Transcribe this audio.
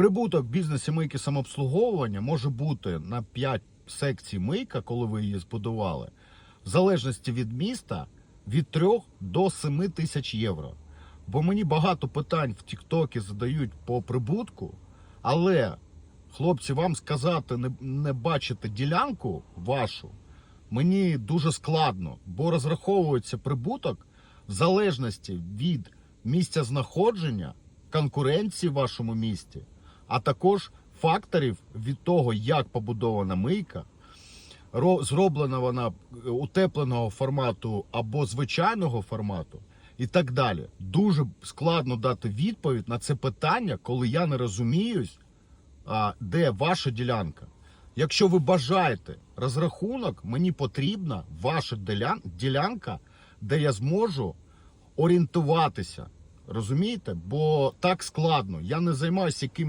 Прибуток бізнесі мийки самообслуговування може бути на 5 секцій мийка, коли ви її збудували, в залежності від міста від 3 до 7 тисяч євро. Бо мені багато питань в Тіктокі задають по прибутку, але хлопці, вам сказати, не, не бачите ділянку вашу, мені дуже складно, бо розраховується прибуток в залежності від місця знаходження, конкуренції в вашому місті, а також факторів від того, як побудована мийка, зроблена вона е, утепленого формату або звичайного формату, і так далі. Дуже складно дати відповідь на це питання, коли я не розуміюсь, де ваша ділянка. Якщо ви бажаєте розрахунок, мені потрібна ваша ділянка, де я зможу орієнтуватися. Розумієте? Бо так складно. Я не займаюся яким